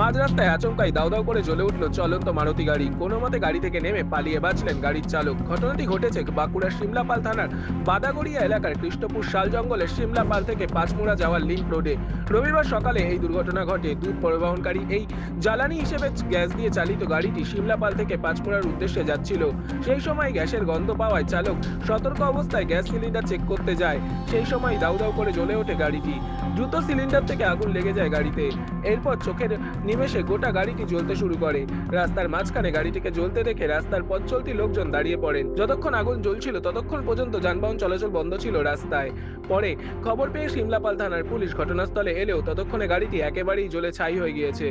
মাঝ রাস্তায় আচমকাই দাউ দাউ করে জ্বলে উঠল চলন্ত মারুতি গাড়ি। কোনো মতে গাড়ি থেকে নেমে পালিয়ে বাঁচলেন গাড়ির চালক। ঘটনাটি ঘটেছে বাঁকুড়ার সিমলাপাল থানার বাদাগড়িয়া এলাকার কৃষ্ণপুর শাল জঙ্গলের সিমলাপাল থেকে পাঁচমুড়া যাওয়ার লিঙ্ক রোডে। রবিবার সকালে এই দুর্ঘটনা ঘটে। দুধ পরিবহনকারী এই জ্বালানি হিসেবে গ্যাস দিয়ে চালিত গাড়িটি সিমলাপাল থেকে পাঁচমুড়ার উদ্দেশ্যে যাচ্ছিল। সেই সময় গ্যাসের গন্ধ পাওয়ায় চালক সতর্ক অবস্থায় গ্যাস সিলিন্ডার চেক করতে যায়। সেই সময় দাউ দাউ করে জ্বলে ওঠে গাড়িটি। দ্রুত সিলিন্ডার থেকে আগুন লেগে যায় গাড়িতে। এরপর চোখের নিমেষে গোটা গাড়িটি জ্বলতে শুরু করে। রাস্তার মাঝখানে গাড়িটিকে জ্বলতে দেখে রাস্তার পথ চলতি লোকজন দাঁড়িয়ে পড়েন। যতক্ষণ আগুন জ্বলছিল ততক্ষণ পর্যন্ত যানবাহন চলাচল বন্ধ ছিল রাস্তায়। পরে খবর পেয়ে সিমলাপাল থানার পুলিশ ঘটনাস্থলে এলেও ততক্ষণে গাড়িটি একেবারেই জ্বলে ছাই হয়ে গিয়েছে।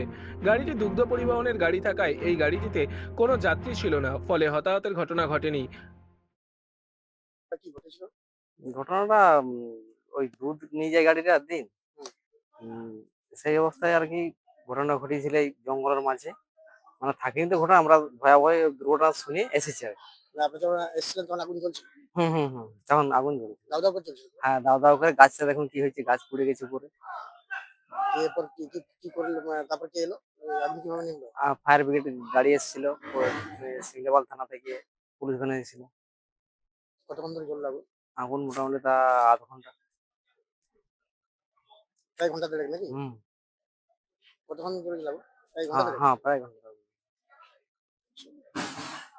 গাড়িটি দুগ্ধ পরিবহনের গাড়ি থাকায় এই গাড়িটিতে কোনো যাত্রী ছিল না ফলে হতাহতের ঘটনা ঘটেনি। কি ঘটনাটা ওই দুধ নিয়ে যায় গাড়িটা দিন। সেই অবস্থায় আর কি ঘটনা ঘটেছিল এই জঙ্গলের মাঝে। মানে থাকিনি তো ঘটনা আমরা ভয়াবহ দুর্ঘটনা শুনে এসেছি আর। আপনি যখন এসেছিলেন তখন আগুন হুম হুম হুম তখন আগুন জ্বলছে করে জ্বলছিল? হ্যাঁ দাও দাও করে গাছটা দেখুন কি হয়েছে গাছ পুড়ে গেছে পুরো। এরপর কি কি কি করল মানে তারপর কে এলো? কীভাবে নিমলো ফায়ার ব্রিগেড গাড়ি এসেছিল সিঙ্গাবাল থানা থেকে পুলিশ ভ্যান এসেছিল কতক্ষণ ধরে আগুন? আগুন মোটামুটি তা আধ ঘণ্টা। প্রায় ঘণ্টা দেড়েক নাকি? হুম। কতক্ষণ ধরে জ্বললো প্রায় ঘণ্টা হ্যাঁ হ্যাঁ প্রায় ঘণ্টা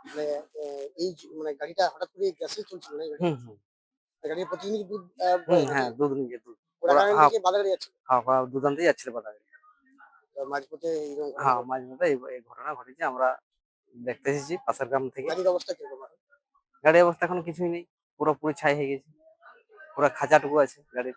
মানে এই মানে গাড়িটা হঠাৎ করে গ্যাসে চলছিল না গাড়ি? হুম হুম। গাড়ির প্রতিদিন দুধ বয় হ্যাঁ দুধ নিয়ে দুধ। ওরা ওরা- গাড়ি হ্যাঁ। বাজারে যাচ্ছিল হ্যাঁ হ্যাঁ, দুধ আনতেই যাচ্ছিল বাজারে মাঝপথে হ্যাঁ এই ঘটনা ঘটেছে আমরা দেখতে এসেছি পাশের গ্রাম থেকে। গাড়ির অবস্থা কীরকম? গাড়ির অবস্থা এখন কিছুই নেই পুরোপুরি ছাই হয়ে গেছে। পুরো খাঁচাটুকু আছে গাড়ির।